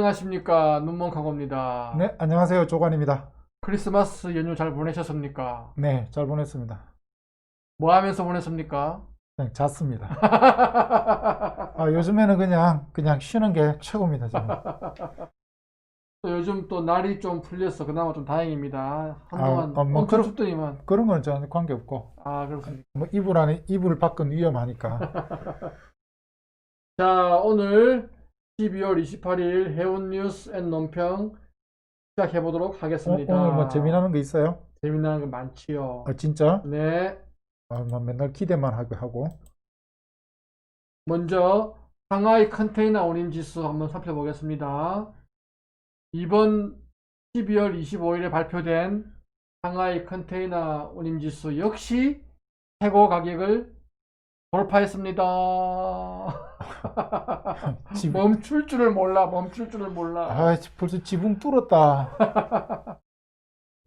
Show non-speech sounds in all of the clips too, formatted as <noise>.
안녕하십니까 눈먼카고입니다. 네, 안녕하세요. 조관입니다. 크리스마스 연휴 잘 보내셨습니까? 네, 잘 보냈습니다. 뭐 하면서 보냈습니까? 그냥 잤습니다. <laughs> 아, 요즘에는 그냥, 그냥 쉬는 게 최고입니다, 지금. <laughs> 또 요즘 또 날이 좀 풀려서 그나마 좀 다행입니다. 한동안 아, 어, 뭐 엄청 그런- 춥더니만 그런 건 전혀 관계 없고, 아 그렇습니까? 뭐, 이불 안에, 이불 밖은 위험하니까. <laughs> 자 오늘 12월 28일 해운 뉴스 앤 논평 시작해 보도록 어, 하겠습니다. 오늘 뭐 재미나는 거 있어요? 재미나는 거 많지요. 아, 진짜? 네. 아, 뭐 맨날 기대만 하고, 하고. 먼저 상하이 컨테이너 운임 지수 한번 살펴보겠습니다. 이번 12월 25일에 발표된 상하이 컨테이너 운임 지수 역시 최고 가격을 돌파했습니다. <laughs> <laughs> 지, 멈출 줄을 몰라, 멈출 줄을 몰라. 아, 벌써 지붕 뚫었다. <laughs>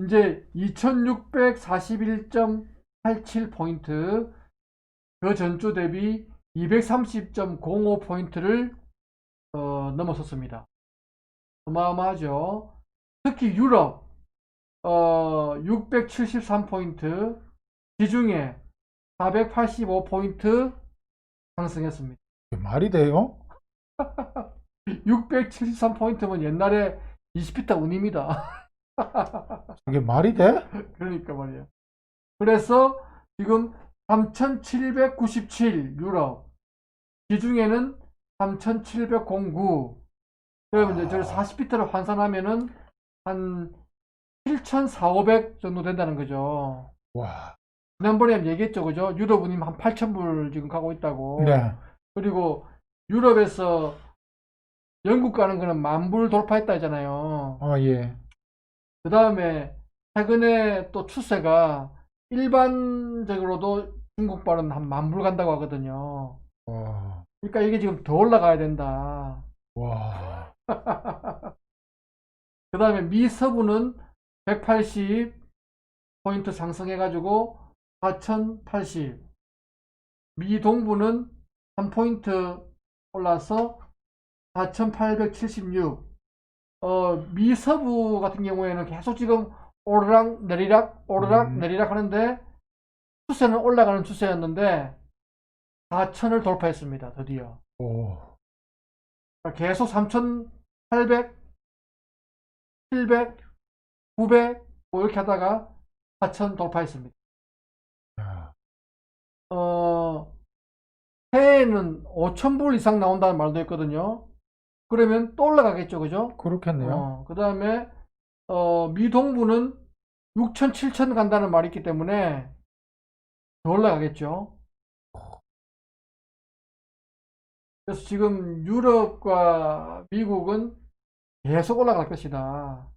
이제 2641.87 포인트, 그 전주 대비 230.05 포인트를 어, 넘어섰습니다. 어마어마하죠. 특히 유럽 어, 673 포인트, 지중해 485 포인트 상승했습니다. 이게 말이 돼요? <laughs> 673포인트면 옛날에 20피타 운임이다. <laughs> 이게 말이 돼? 그러니까 말이에요. 그래서 지금 3797 유럽, 지중해는 3709. 그러면 이제 저를 40피트로 환산하면은 한 7,400 정도 된다는 거죠. 와. 지난번에 얘기했죠, 그죠? 유럽 운임 한 8,000불 지금 가고 있다고. 네. 그리고 유럽에서 영국 가는 거는 만불 돌파했다 했잖아요. 아, 예. 그 다음에 최근에 또 추세가 일반적으로도 중국발은 한 만불 간다고 하거든요. 와. 그러니까 이게 지금 더 올라가야 된다. 와. <laughs> 그 다음에 미 서부는 180 포인트 상승해가지고 4080. 미 동부는 3포인트 올라서 4876. 어, 미서부 같은 경우에는 계속 지금 오르락 내리락 오르락 음. 내리락 하는데 추세는 올라가는 추세였는데 4000을 돌파했습니다. 드디어. 오. 계속 3,800, 700, 900, 뭐 이렇게 하다가 4,000 돌파했습니다. 야. 어, 해에는 5,000불 이상 나온다는 말도 있거든요. 그러면 또 올라가겠죠, 그죠? 그렇겠네요. 어, 그 다음에, 어, 미동부는 6,000, 7,000 간다는 말이 있기 때문에 더 올라가겠죠. 그래서 지금 유럽과 미국은 계속 올라갈 것이다.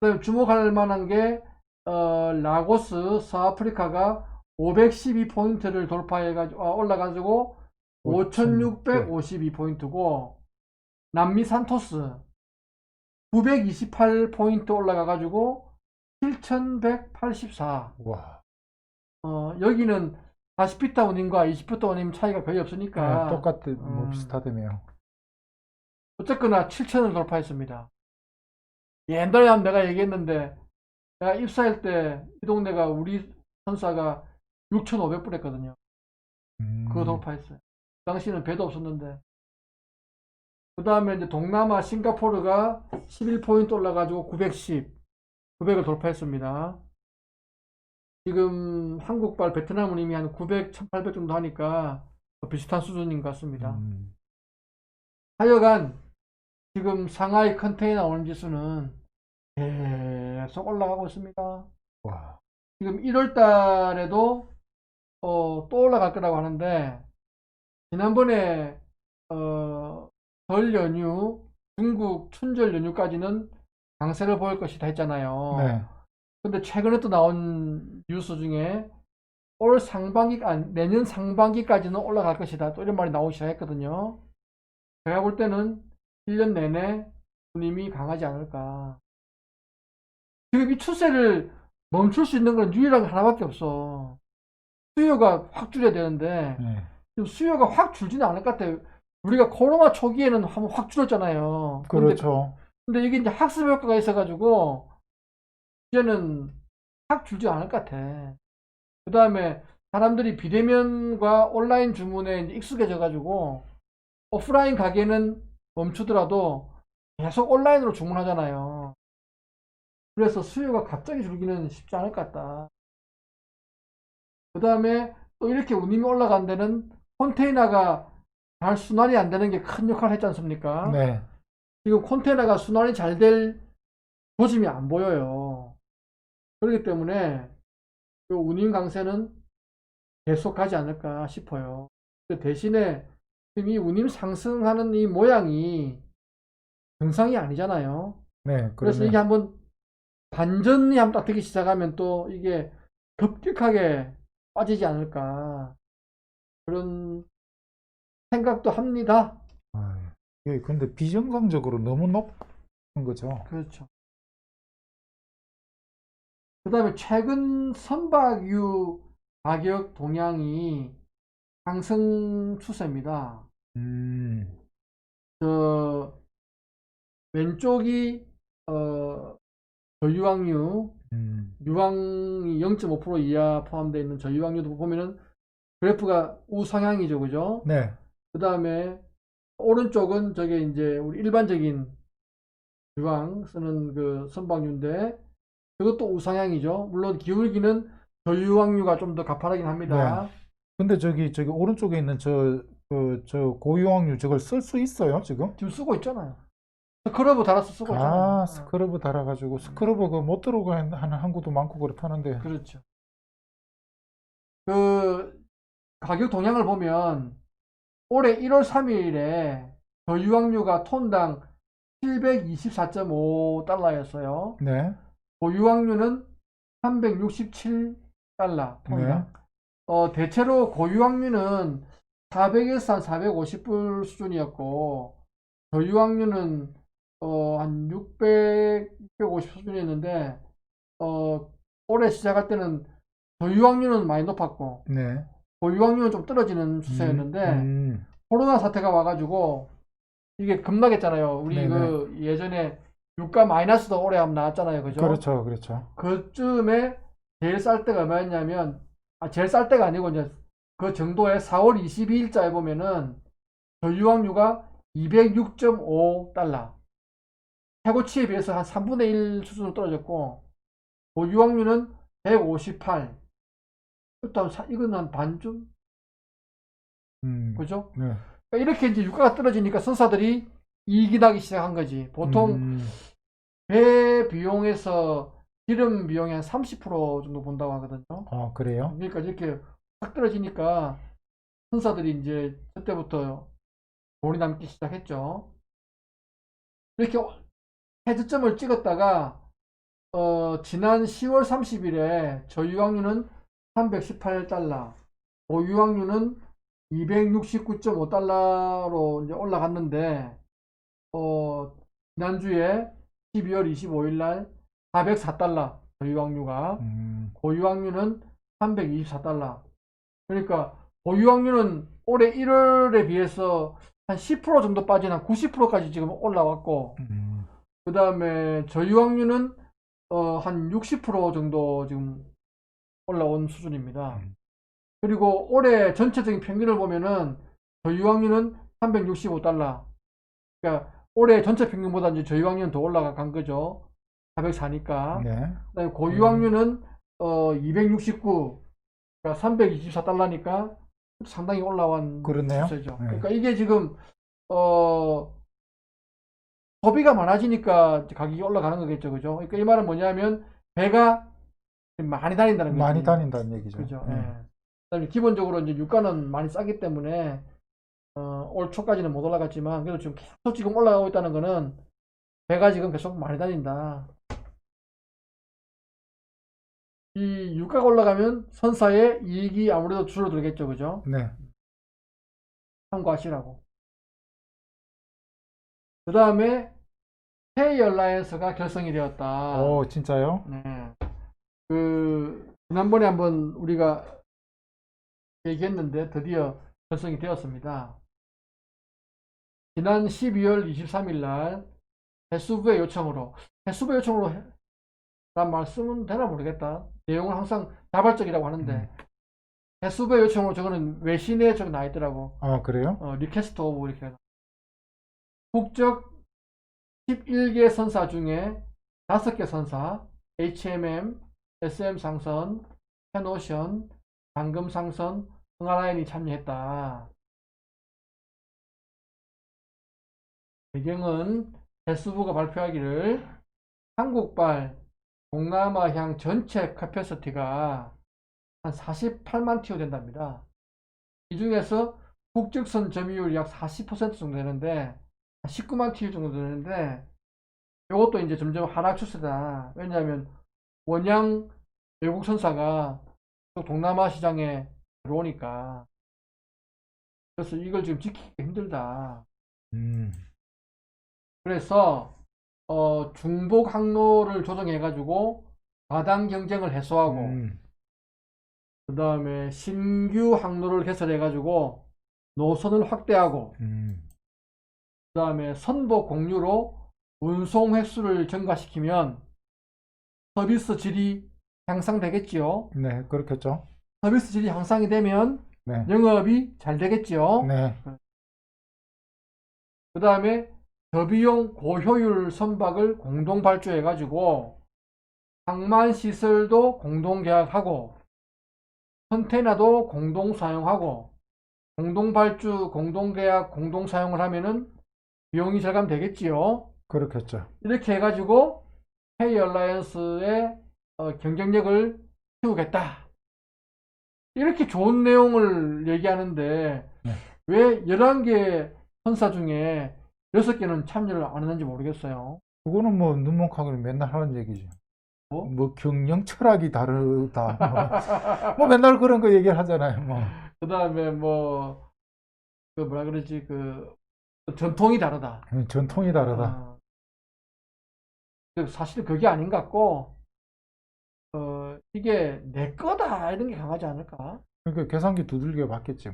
그다음에 주목할 만한 게, 어, 라고스, 서아프리카가 512포인트를 돌파해가지고, 아, 올라가지고 5652포인트고, 남미 산토스 928포인트 올라가가지고 7184. 와. 어, 여기는 40피타 원임과 20피타 원임 차이가 거의 없으니까. 네, 똑같은, 뭐, 음. 비슷하다며요. 어쨌거나 7천을 돌파했습니다. 옛날에 한 내가 얘기했는데, 내가 입사할 때 이 동네가 우리 선사가 6,500불 했거든요. 음. 그거 돌파했어요. 그 당시는 배도 없었는데. 그 다음에 이제 동남아 싱가포르가 11포인트 올라가지고 910, 900을 돌파했습니다. 지금 한국발 베트남 운임이 한 900, 1800 정도 하니까 비슷한 수준인 것 같습니다. 음. 하여간 지금 상하이 컨테이너 오는 지수는 계속 올라가고 있습니다. 와. 지금 1월 달에도 어, 또 올라갈 거라고 하는데 지난번에 어, 설 연휴 중국 춘절 연휴까지는 강세를 보일 것이다 했잖아요. 네. 근데 최근에 또 나온 뉴스 중에 올 상반기, 아니, 내년 상반기까지는 올라갈 것이다. 또 이런 말이 나오기 시작했거든요. 제가 볼 때는 1년 내내 운임이 강하지 않을까. 지금 이 추세를 멈출 수 있는 건 유일한 게 하나밖에 없어. 수요가 확 줄여야 되는데, 네. 지금 수요가 확 줄지는 않을 것 같아요. 우리가 코로나 초기에는 한번 확 줄었잖아요. 근데, 그렇죠. 근데 이게 이제 학습 효과가 있어가지고 이제는 확 줄지 않을 것 같아. 그 다음에 사람들이 비대면과 온라인 주문에 익숙해져가지고 오프라인 가게는 멈추더라도 계속 온라인으로 주문하잖아요. 그래서 수요가 갑자기 줄기는 쉽지 않을 것 같다. 그 다음에 또 이렇게 운임이 올라간 데는 컨테이너가 잘 순환이 안 되는 게 큰 역할을 했지 않습니까? 네. 지금 컨테이너가 순환이 잘 될 조짐이 안 보여요. 그렇기 때문에 그 운임 강세는 계속하지 않을까 싶어요. 대신에 지금 이 운임 상승하는 이 모양이 정상이 아니잖아요. 네. 그래서 그러면 이게 한번 반전이 한번 딱 되기 시작하면 또 이게 급격하게 빠지지 않을까 그런 생각도 합니다. 아, 이게 근데 비정상적으로 너무 높은 거죠. 그렇죠. 그 다음에 최근 선박유 가격 동향이 상승 추세입니다. 음. 저 왼쪽이 어 저유황유, 음. 유황이 0.5% 이하 포함되어 있는 저 유황유도 보면은 그래프가 우상향이죠, 그죠? 네. 그 다음에 오른쪽은 저게 이제 우리 일반적인 유황 쓰는 그 선박유인데 그것도 우상향이죠. 물론 기울기는 저유황유가 좀 더 가파르긴 합니다. 근데 저기 저기 오른쪽에 있는 저 그 저 고유황유 저걸 쓸 수 있어요, 지금? 지금 쓰고 있잖아요. 스크러브 달아서 쓰고 있잖아요. 아, 스크러브 달아가지고 스크러브가 못 들어가는 항구도 많고 그렇다는데. 그렇죠. 그 가격 동향을 보면 올해 1월 3일에 저유황유가 톤당 724.5달러였어요. 네. 고유황유는 367달러 톤당. 어, 대체로 고유황유는 400에서 한 450불 수준이었고 저유황유는 어, 한 600, 650 수준이었는데 어, 올해 시작할 때는 저유황유는 많이 높았고 네. 고유황유는 좀 떨어지는 추세였는데 음. 코로나 사태가 와가지고 이게 급락했잖아요. 우리 네네. 그 예전에 유가 마이너스도 올해 한번 나왔잖아요. 그죠? 그렇죠, 그렇죠. 그쯤에 제일 쌀 때가 얼마였냐면, 아, 제일 쌀 때가 아니고, 이제 그 정도에 4월 22일자에 보면은, 저유황유가 206.5달러. 최고치에 비해서 한 3분의 1 수준으로 떨어졌고, 고유황유는 158. 일단, 사- 이건 한 반쯤? 음. 그죠? 네. 그러니까 이렇게 이제 유가가 떨어지니까 선사들이 이익이 나기 시작한 거지. 보통 음. 배 비용에서 기름 비용이 한 30% 정도 본다고 하거든요. 아, 그래요? 그러니까 이렇게 확 떨어지니까 선사들이 이제 그때부터 돈이 남기 시작했죠. 이렇게 해저점을 찍었다가 어, 지난 10월 30일에 저유황유는 318달러, 고유황유는 269.5달러로 이제 올라갔는데 어, 지난주에 12월 25일 날 404달러 저유황유가 음. 고유황유는 324달러. 그러니까 고유황유는 올해 1월에 비해서 한 10% 정도 빠진 한 90%까지 지금 올라왔고 음. 그 다음에 저유황유는 어, 한 60% 정도 지금 올라온 수준입니다. 음. 그리고 올해 전체적인 평균을 보면은 저유황유는 365달러. 그러니까 올해 전체 평균보다 이제 저유황유는 더 올라간 거죠. 404니까. 네. 그다음에 고유황유는 어 269, 그러니까 324달러니까 상당히 올라온 그렇네요. 네. 그러니까 이게 지금 어 소비가 많아지니까 가격이 올라가는 거겠죠, 그죠? 그러니까 이 말은 뭐냐면 배가 많이 다닌다는 거죠. 많이 다닌다는 얘기죠. 그죠. 네. 예. 그다음에 기본적으로 이제 유가는 많이 싸기 때문에 어, 올 초까지는 못 올라갔지만 그래도 지금 계속 지금 올라가고 있다는 거는 배가 지금 계속 많이 다닌다. 이 유가가 올라가면 선사의 이익이 아무래도 줄어들겠죠, 그죠? 네. 참고하시라고. 그 다음에 K얼라이언스가 결성이 되었다. 오, 진짜요? 네. 그, 지난번에 한번 우리가 얘기했는데 드디어 결성이 되었습니다. 지난 12월 23일 날 해수부의 요청으로 해수부의 요청으로 해- 란 말씀은 되나 모르겠다. 내용은 항상 자발적이라고 하는데 음. 해수부의 요청으로 저거는 외신에 저거 나 있더라고. 아, 그래요? 어, 리퀘스트 오브 이렇게 국적 11개 선사 중에 5개 선사 HMM, SM 상선, 펜오션, 방금 상선, 흥하라인이 참여했다. 배경은 해수부가 발표하기를 한국발 동남아향 전체 캐패시티가 한 48만 TU 된답니다. 이 중에서 국적선 점유율이 약40% 정도 되는데 19만 TU 정도 되는데 이것도 이제 점점 하락 추세다. 왜냐하면 원양 외국 선사가 또 동남아 시장에 들어오니까 그래서 이걸 지금 지키기 힘들다. 음. 그래서 어, 중복 항로를 조정해 가지고 과당 경쟁을 해소하고 음. 그 다음에 신규 항로를 개설해 가지고 노선을 확대하고 음. 그 다음에 선보 공유로 운송 횟수를 증가시키면 서비스 질이 향상되겠지요. 네, 그렇겠죠. 서비스 질이 향상이 되면 네. 영업이 잘 되겠지요. 네. 그 다음에 저비용 고효율 선박을 공동 발주해 가지고 항만 시설도 공동 계약하고 컨테이너도 공동 사용하고 공동 발주, 공동 계약, 공동 사용을 하면은 비용이 절감 되겠지요. 그렇겠죠. 이렇게 해가지고 헤이 얼라이언스의 어, 경쟁력을 키우겠다. 이렇게 좋은 내용을 얘기하는데 네. 왜 11개 선사 중에 6개는 참여를 안 했는지 모르겠어요. 그거는 뭐 눈목하고 맨날 하는 얘기죠. 뭐? 뭐 경영 철학이 다르다. 뭐, <laughs> 뭐 맨날 그런 거 얘기를 하잖아요. 뭐. 그 다음에 뭐, 그 뭐라 그러지, 그, 전통이 다르다. 전통이 다르다. 어. 그 사실 그게 아닌 것 같고, 어, 이게 내 거다, 이런 게 강하지 않을까? 그러니까 계산기 두들겨 봤겠지.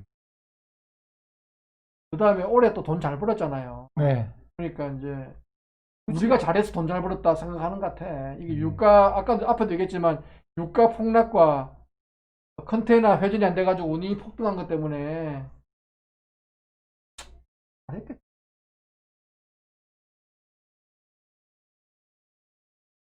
그 다음에 올해 또 돈 잘 벌었잖아요. 네. 그러니까 이제 우리가 잘해서 돈 잘 벌었다 생각하는 것 같아. 이게 음. 유가 아까도 앞에도 얘기했지만 유가 폭락과 컨테이너 회전이 안 돼가지고 운임이 폭등한 것 때문에 잘했겠다.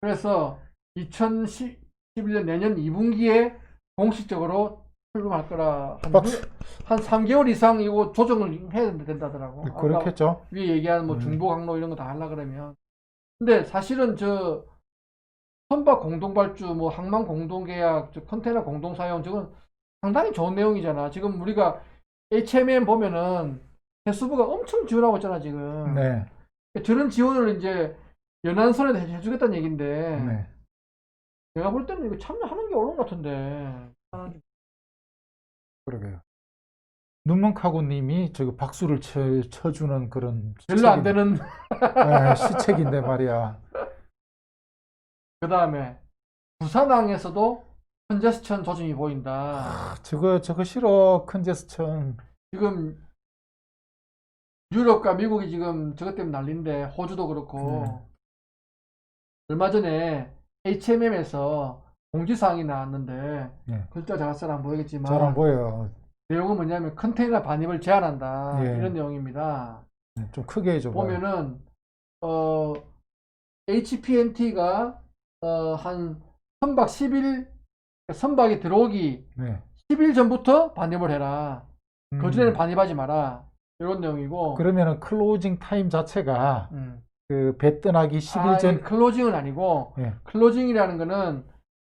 그래서 2011년 내년 2분기에 공식적으로 출범할 거라 한, 박수. 한 3개월 이상 이거 조정을 해야 된다더라고. 아까 그렇겠죠. 위에 얘기하는 뭐 음. 중복 항로 이런 거 다 하려 그러면 근데 사실은 저 선박 공동 발주 뭐 항만 공동 계약 저 컨테이너 공동 사용 저건 상당히 좋은 내용이잖아 지금 우리가 HMM 보면은 해수부가 엄청 지원하고 있잖아 지금 네. 저런 지원을 이제 연안선에도 해- 해주겠다는 얘긴데 네. 내가 볼 때는 이거 참여하는 게 옳은 것 같은데 그러게요. 눈먼카고 님이 저기 박수를 쳐, 쳐주는 그런 별로 안 시책인- 되는 네, 시책인데 말이야. 그 다음에 부산항에서도 컨제스천 조짐이 보인다 아, 저거 저거 싫어 컨제스천. 지금 유럽과 미국이 지금 저것 때문에 난린데 호주도 그렇고 네. 얼마 전에 HMM에서 공지사항이 나왔는데 네. 글자 제가 써안 잘 보이겠지만 안 보여요. 내용은 뭐냐면 컨테이너 반입을 제한한다 예. 이런 내용입니다. 네, 좀 크게 해줘 봐요. 보면은 어 HPNT가 어 한 선박 10일 선박이 들어오기 네. 10일 전부터 반입을 해라. 음, 그 전에는 반입하지 마라. 이런 내용이고. 그러면은 클로징 타임 자체가 음. 그배 떠나기 10일 아, 전. 이 클로징은 아니고 네. 클로징이라는 거는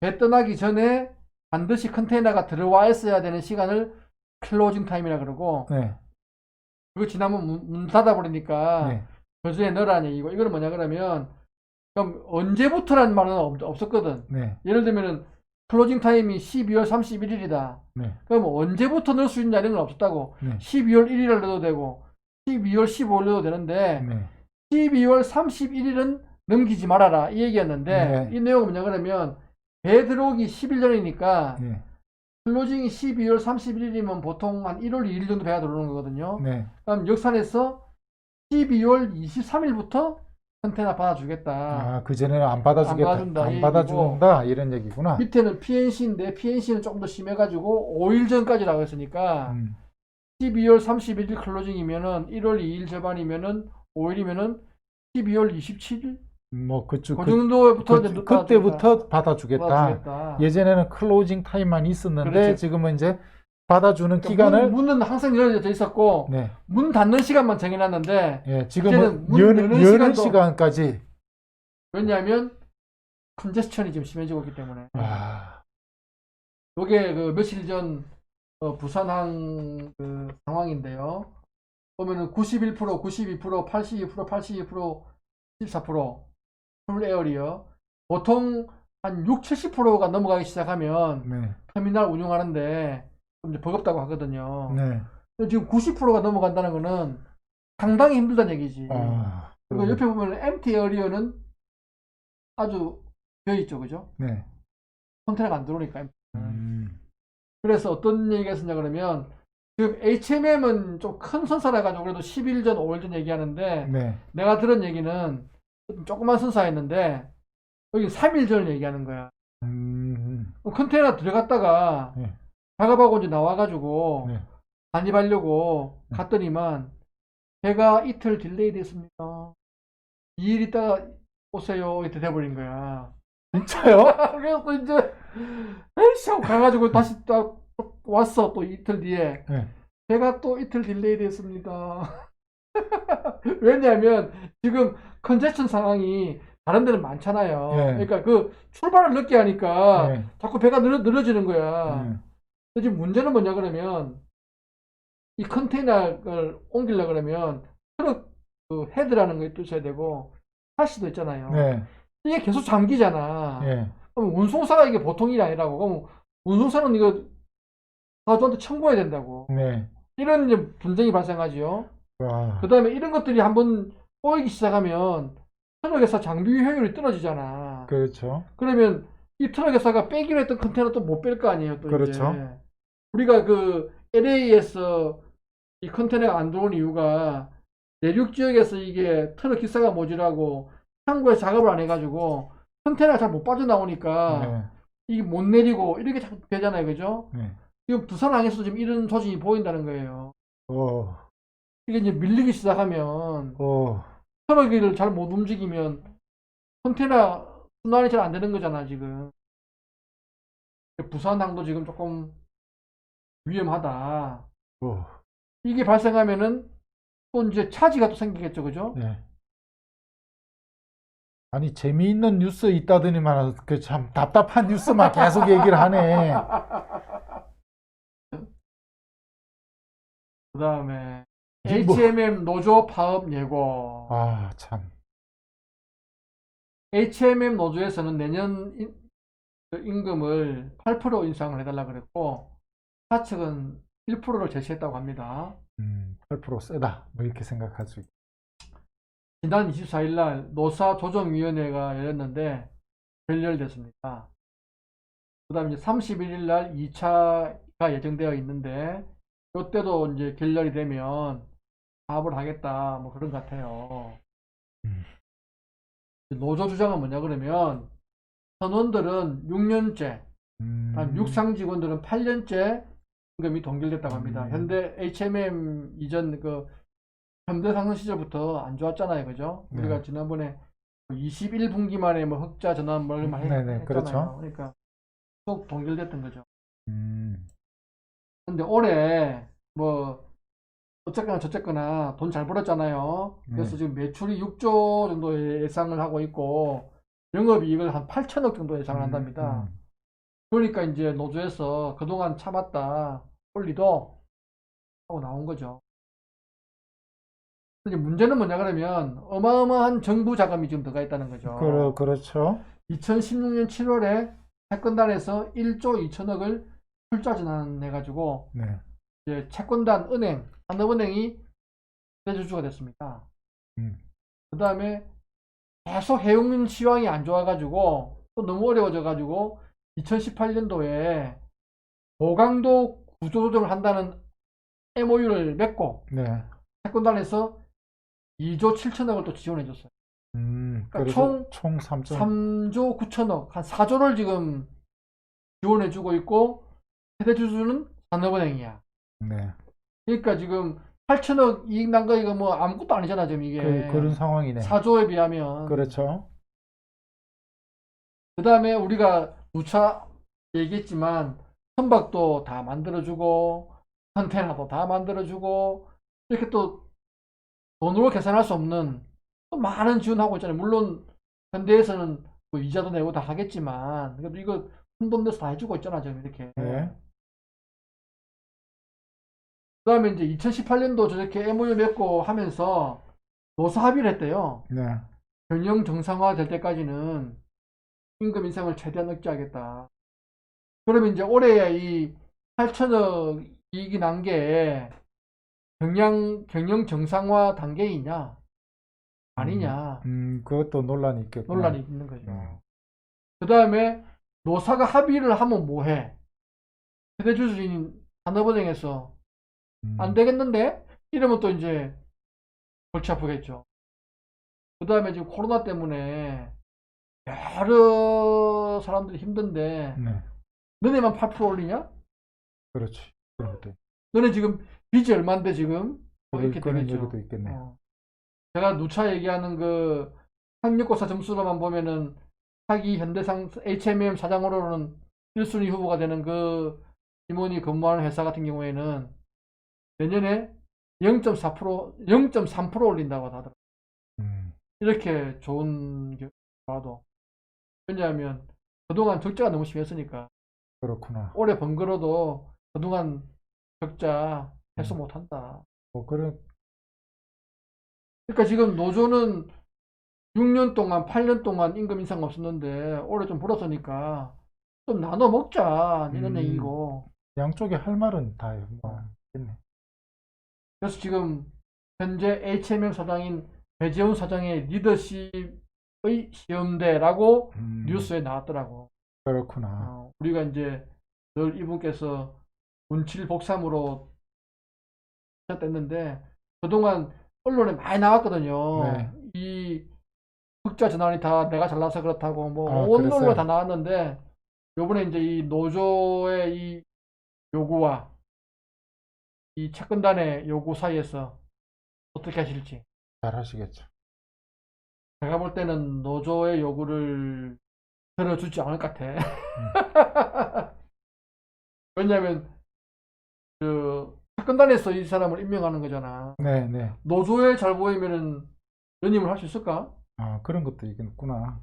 배 떠나기 전에 반드시 컨테이너가 들어와 있어야 되는 시간을 클로징 타임이라 그러고 네. 그거 지나면 문, 문 닫아 버리니까 네. 그 전에 넣으라는 얘기고 이거는 뭐냐 그러면 그럼 언제부터라는 말은 없, 없었거든. 네. 예를 들면은 클로징 타임이 12월 31일이다. 네. 그럼 언제부터 넣을 수 있냐 이런 건 없었다고. 네. 12월 1일을 넣어도 되고 12월 15일 넣어도 되는데 네. 12월 31일은 넘기지 말아라 이 얘기였는데 네. 이 내용은 뭐냐 그러면 배 들어오기 10일 전이니까 네. 클로징이 12월 31일이면 보통 한 1월 2일 정도 배가 들어오는 거거든요. 네. 그럼 역산에서 12월 23일부터 컨테이너 받아주겠다. 아, 그전에는 안 받아주겠다. 안 받아준다, 안이 받아준다. 이런 얘기구나. 밑에는 PNC인데 PNC는 조금 더 심해가지고 5일 전까지라고 했으니까 음, 12월 31일 클로징이면은 1월 2일 절반이면은 5일이면은 12월 27일 뭐 그쪽 그 그, 정도부터 그, 이제 그때부터 받아주겠다. 받아주겠다. 예전에는 클로징 타임만 있었는데 그렇죠. 지금은 이제 받아주는 그러니까 기간을 문, 문은 항상 열려져 있었고 네, 문 닫는 시간만 정해놨는데 예, 지금은 문 여는, 여는 여는 시간까지 왜냐하면 컨제스천이 지금 심해지고 있기 때문에 와, 요게 그 며칠 전 어, 부산항 그 상황인데요. 보면은 91%, 92%, 82%, 82%, 14%, 풀 에어리어. 보통 한 6, 70%가 넘어가기 시작하면 네, 터미널 운영하는데 좀 이제 버겁다고 하거든요. 네, 지금 90%가 넘어간다는 거는 상당히 힘들다는 얘기지. 아, 그리고 옆에 보면 MT 에어리어는 아주 비어 있죠, 그죠? 네, 컨테이너가 안 들어오니까. 음, 그래서 어떤 얘기가 있었냐 그러면 지금 HMM은 좀 큰 선사라 가지고 그래도 10일 전, 5일 전 얘기하는데 네, 내가 들은 얘기는 좀 조그만 선사였는데 여기 3일 전을 얘기하는 거야. 음, 그럼 컨테이너 들어갔다가 네. 작업하고 이제 나와가지고 네. 반입하려고 네. 갔더니만 배가 이틀 딜레이 됐습니다. 2일 있다가 오세요. 이렇게 돼버린 거야. 진짜요? <laughs> 그래서 이제 에이씨 하고 가가지고 다시 딱 왔어. 또 이틀 뒤에. 네. 배가 또 이틀 딜레이 됐습니다. <laughs> 왜냐하면 지금 컨제션 상황이 다른 데는 많잖아요. 네. 그러니까 그 출발을 늦게 하니까 네. 자꾸 배가 늘어, 늘어지는 거야. 네. 근데 지금 문제는 뭐냐 그러면 이 컨테이너를 옮기려 그러면 트럭 그 헤드라는 거 있어야 되고 샤시도 있잖아요. 네. 이게 계속 잠기잖아. 예. 그럼 운송사가 이게 보통 일이 아니라고. 그럼 운송사는 이거 가족한테 청구해야 된다고. 네. 이런 이제 분쟁이 발생하지요. 와. 그 다음에 이런 것들이 한번 꼬이기 시작하면 트럭에서 장비 효율이 떨어지잖아. 그렇죠. 그러면 이 트럭 회사가 빼기로 했던 컨테이너 또 못 뺄 거 아니에요, 또 그렇죠. 이제. 우리가 그 LA에서 이 컨테이너가 안 들어온 이유가 내륙 지역에서 이게 트럭 기사가 모자라고 항구에 작업을 안 해가지고 컨테이너가 잘 못 빠져나오니까 네. 이게 못 내리고 이렇게 자꾸 되잖아요, 그죠? 네. 지금 부산항에서 지금 이런 소진이 보인다는 거예요. 오, 이게 이제 밀리기 시작하면 오, 트럭을 잘못 움직이면 컨테이너 순환이 잘 안 되는 거잖아 지금 부산항도 지금 조금 위험하다 오. 이게 발생하면은 또 이제 차지가 또 생기겠죠 그죠 네. 아니 재미있는 뉴스 있다더니만 그 참 답답한 뉴스만 계속 얘기를 하네. <laughs> 그 다음에 이게 뭐- HMM 노조 파업 예고 아 참. HMM 노조에서는 내년 인, 그 임금을 8% 인상을 해달라 그랬고 사측은 1%를 제시했다고 합니다. 음, 8% 세다. 뭐 이렇게 생각할 수 있. 지난 24일 날 노사 조정위원회가 열렸는데 결렬됐습니다. 그 다음에 이제 31일 날 2차가 예정되어 있는데 이때도 이제 결렬이 되면 사업을 하겠다 뭐 그런 것 같아요. 음. 노조 주장은 뭐냐 그러면 선원들은 6년째 음, 한 육상 직원들은 8년째 임금이 동결됐다고 합니다. 음. 현대 HMM 이전 그 현대 상선 시절부터 안 좋았잖아요, 그죠? 네. 우리가 지난번에 21분기 만에 뭐 흑자 전환 뭘 많이 네네, 했잖아요. 그렇죠. 그러니까 쭉 동결됐던 거죠. 음, 근데 올해 뭐 어쨌거나 저쨌거나 돈 잘 벌었잖아요. 그래서 네. 지금 매출이 6조 정도의 예상을 하고 있고 영업이익을 한 8천억 정도 예상을 음, 한답니다. 음. 그러니까 이제 노조에서 그동안 참았다 올리도 하고 나온 거죠. 근데 문제는 뭐냐 그러면 어마어마한 정부 자금이 지금 들어가 있다는 거죠. 그러, 그렇죠. 2016년 7월에 채권단에서 1조 2천억을 출자 전환해가지고 네. 이제 채권단 은행 산업은행이 대주주가 됐습니다. 음. 그 다음에 계속 해운 시황이 안 좋아가지고 또 너무 어려워져가지고 2018년도에 고강도 구조조정을 한다는 MOU를 맺고 네. 채권단에서 2조 7천억을 또 지원해 줬어요. 음, 그러니까 총 총 3점. 3조 9천억, 한 4조를 지금 지원해 주고 있고 최대 주주는 산업은행이야. 네. 그러니까 지금 8천억 이익 난 거 이거 뭐 아무것도 아니잖아 지금 이게 그, 그런 상황이네. 4조에 비하면 그렇죠. 그 다음에 우리가 누차 얘기했지만 선박도 다 만들어주고 컨테이너도 다 만들어주고 이렇게 또 돈으로 계산할 수 없는 또 많은 지원하고 있잖아요. 물론 현대에서는 뭐 이자도 내고 다 하겠지만 그래도 이거 큰돈 내서 다 해주고 있잖아 지금 이렇게. 네. 그 다음에 이제 2018년도 저렇게 MOU 맺고 하면서 노사 합의를 했대요. 네. 경영 정상화 될 때까지는 임금 인상을 최대한 억제하겠다. 그러면 이제 올해 이 8천억 이익이 난 게 경영, 경영 정상화 단계이냐, 아니냐, 음, 그것도 논란이 있겠구나. 논란이 있는 거죠. 어. 그 다음에 노사가 합의를 하면 뭐해? 최대주주인 산업은행에서 음, 안 되겠는데? 이러면 또 이제 골치 아프겠죠. 그 다음에 지금 코로나 때문에 여러 사람들이 힘든데, 네. 너네만 8% 올리냐? 그렇지. 그런 것도 있- 너네 지금 빚이 얼만데 지금? 뭐 이렇게 되겠죠. 있겠네. 어. 제가 누차 얘기하는 그 학력고사 점수로만 보면은 사기 현대상 H&M 사장으로는 1순위 후보가 되는 그 임원이 근무하는 회사 같은 경우에는 내년에 0.4% 0.3% 올린다고 하더라고요. 음, 이렇게 좋은 경우도 왜냐하면 그동안 적자가 너무 심했으니까 그렇구나. 올해 번거로도 그동안 적자 해소 음. 못한다. 뭐 그런 그러니까 지금 노조는 6년 동안, 8년 동안 임금 인상 없었는데 올해 좀 불었으니까 좀 나눠 먹자 이런 음. 얘기고 양쪽에 할 말은 다 뭐, 있네. 그래서 지금 현재 H&M 사장인 배재훈 사장의 리더십의 시험대라고 음, 뉴스에 나왔더라고. 그렇구나. 어, 우리가 이제 늘 이분께서 문칠 복삼으로 시작됐는데 그동안 언론에 많이 나왔거든요. 네. 이 흑자 전환이 다 내가 잘나서 그렇다고 뭐 아, 온 그랬어요? 언론에 다 나왔는데 요번에 이제 이 노조의 이 요구와 이 채권단의 요구 사이에서 어떻게 하실지 잘 하시겠죠. 제가 볼 때는 노조의 요구를 들어주지 않을 것 같아. <laughs> 왜냐하면 그 채권단에서 이 사람을 임명하는 거잖아. 네, 네. 노조에 잘 보이면은 연임을 할 수 있을까? 아, 그런 것도 있겠구나.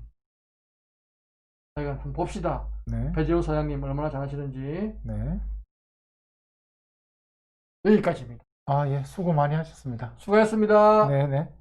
저희가 한번 봅시다. 네. 배재훈 사장님 얼마나 잘하시는지 네. 여기까지입니다. 아, 예. 수고 많이 하셨습니다. 수고하셨습니다. 네, 네.